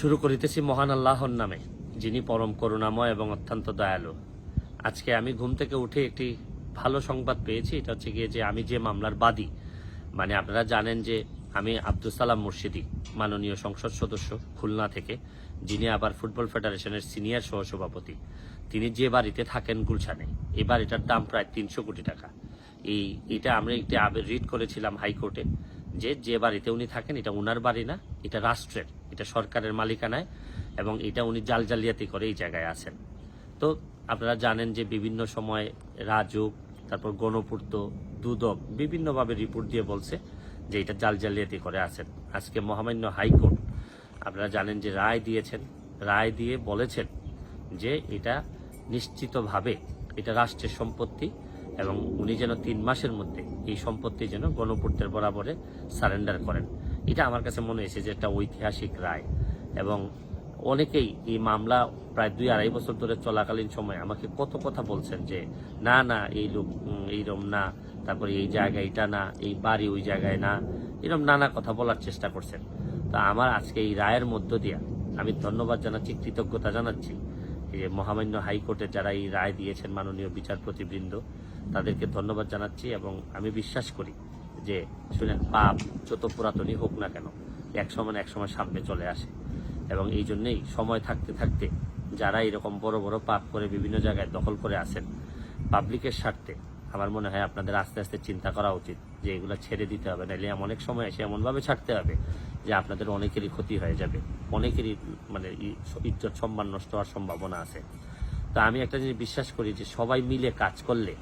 শুরু করিতেছি মহান আল্লাহর নামে, যিনি পরম করুণাময় এবং অত্যন্ত দয়ালু। আজকে আমি ঘুম থেকে উঠে একটি ভালো সংবাদ পেয়েছি, এটা হচ্ছে গিয়ে যে আমি যে মামলার বাদী মানে আপনারা জানেন যে আমি আব্দুল সালাম মুর্শিদি, মাননীয় সংসদ সদস্য খুলনা থেকে, যিনি আবার ফুটবল ফেডারেশনের সিনিয়র সহসভাপতি। তিনি যে বাড়িতে থাকেন গুলশানে, এই বাড়িটার দাম প্রায় তিনশো কোটি টাকা। এই, এটা আমরা একটি আবের রিড করেছিলাম হাইকোর্টে। যে যে বাড়িতে উনি থাকেন, এটা উনার বাড়ি না, এটা রাষ্ট্রের, এটা সরকারের মালিকানায়, এবং এটা উনি জাল জালিয়াতি করে এই জায়গায় আছেন। তো আপনারা জানেন যে বিভিন্ন সময় রাজুক তারপর গণপূর্ত, দুদক বিভিন্নভাবে রিপোর্ট দিয়ে বলছে যে এটা জাল জালিয়াতি করে আছেন। আজকে মহামান্য হাইকোর্ট, আপনারা জানেন যে রায় দিয়েছেন, রায় দিয়ে বলেছেন যে এটা নিশ্চিতভাবে এটা রাষ্ট্রের সম্পত্তি এবং উনি যেন তিন মাসের মধ্যে এই সম্পত্তি যেন গণপূর্তের বরাবরে সারেন্ডার করেন। এটা আমার কাছে মনে হয়েছে যে একটা ঐতিহাসিক রায়। এবং অনেকেই এই মামলা প্রায় দুই আড়াই বছর ধরে চলাকালীন সময় আমাকে কত কথা বলছেন যে, না না, এই লোক এইরম না। তারপরে এই জায়গা এটা না, এই বাড়ি ওই জায়গায় না। এরকম নানা কথা বলার চেষ্টা করছেন। তা আমার আজকে এই রায়ের মধ্য দিয়া আমি ধন্যবাদ জানাচ্ছি, কৃতজ্ঞতা জানাচ্ছি। যে মহামান্য হাইকোর্টে যারা এই রায় দিয়েছেন মাননীয় বিচারপতিবৃন্দ তাদেরকে ধন্যবাদ জানাচ্ছি এবং আমি বিশ্বাস করি যে, শুনেন, পাপ যত পুরাতনই হোক না কেন, এক সময় এক সময় সামনে চলে আসে। এবং এই জন্যেই সময় থাকতে থাকতে যারা এরকম বড় বড় পাপ করে বিভিন্ন জায়গায় দখল করে আসেন পাবলিকের স্বার্থে আমার মনে হয় আপনাদের আস্তে আস্তে চিন্তা করা উচিত যে এগুলো ছেড়ে দিতে হবে। নাহলে এমন অনেক সময় এসে এমনভাবে ছাড়তে হবে যে আপনাদের অনেকেরই ক্ষতি হয়ে যাবে, অনেকেরই মানে ইজ্জত সম্মান নষ্ট হওয়ার সম্ভাবনা আছে। তা আমি একটা জিনিস বিশ্বাস করি যে সবাই মিলে কাজ করলে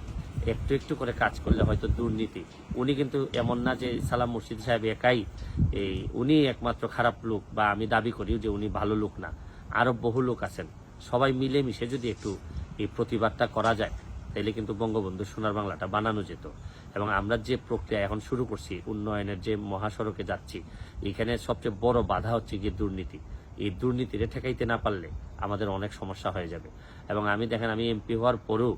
একটু একটু করে কাজ করলে হয়তো দুর্নীতি। উনি কিন্তু এমন না যে সালাম মুর্শিদ সাহেব একাই। এই উনি একমাত্র খারাপ লোক বা আমি দাবি করি যে উনি ভালো লোক না। আরও বহু লোক আছেন। সবাই মিলে মিশে যদি একটু এই প্রতিবাদটা করা যায় তাহলে কিন্তু বঙ্গবন্ধু সোনার বাংলাটা বানানো যেত। এবং আমরা যে প্রক্রিয়া এখন শুরু করছি, উন্নয়নের যে মহাসড়কে যাচ্ছি, এখানে সবচেয়ে বড় বাধা হচ্ছে গিয়ে দুর্নীতি। এই দুর্নীতিরে ঠেকাইতে না পারলে আমাদের অনেক সমস্যা হয়ে যাবে। এবং আমি দেখেন, আমি এমপি হওয়ার পরেও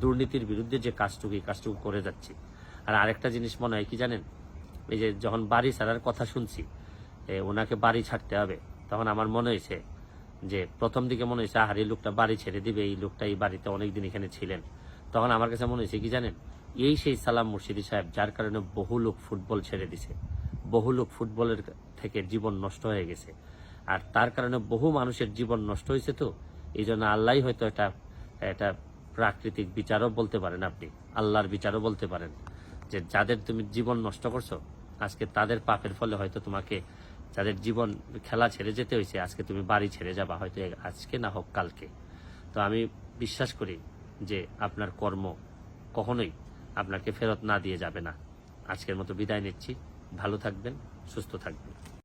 দুর্নীতির বিরুদ্ধে যে কাজটুকু, এই কাজটুকু করে যাচ্ছি। আর আরেকটা জিনিস মনে হয় কি জানেন? এই যে যখন বাড়ি ছাড়ার কথা শুনছি ওনাকে বাড়ি ছাড়তে হবে, তখন আমার মনে হয়েছে যে প্রথম দিকে মনে হয়েছে, আহার, এই লোকটা বাড়ি ছেড়ে দিবে, এই লোকটা এই বাড়িতে অনেকদিন এখানে ছিলেন। তখন আমার কাছে মনে হয়েছে কি জানেন? এই সেই সালাম মুর্শিদি সাহেব, যার কারণে বহু লোক ফুটবল ছেড়ে দিছে। বহু লোক ফুটবলের থেকে জীবন নষ্ট হয়ে গেছে। আর তার কারণে বহু মানুষের জীবন নষ্ট হয়েছে তো, এই জন্য আল্লাহ হয়তো এটা এটা প্রাকৃতিক বিচারও বলতে পারেন আপনি, আল্লাহর বিচারও বলতে পারেন, যে যাদের তুমি জীবন নষ্ট করছ, আজকে তাদের পাপের ফলে হয়তো তোমাকে যাদের জীবন খেলা ছেড়ে যেতে হয়েছে, আজকে তুমি বাড়ি ছেড়ে যাবা, হয়তো আজকে না হোক কালকে। তো আমি বিশ্বাস করি যে আপনার কর্ম কখনোই আপনাকে ফেরত না দিয়ে যাবে না। আজকের মতো বিদায় নিচ্ছি। ভালো থাকবেন, সুস্থ থাকবেন।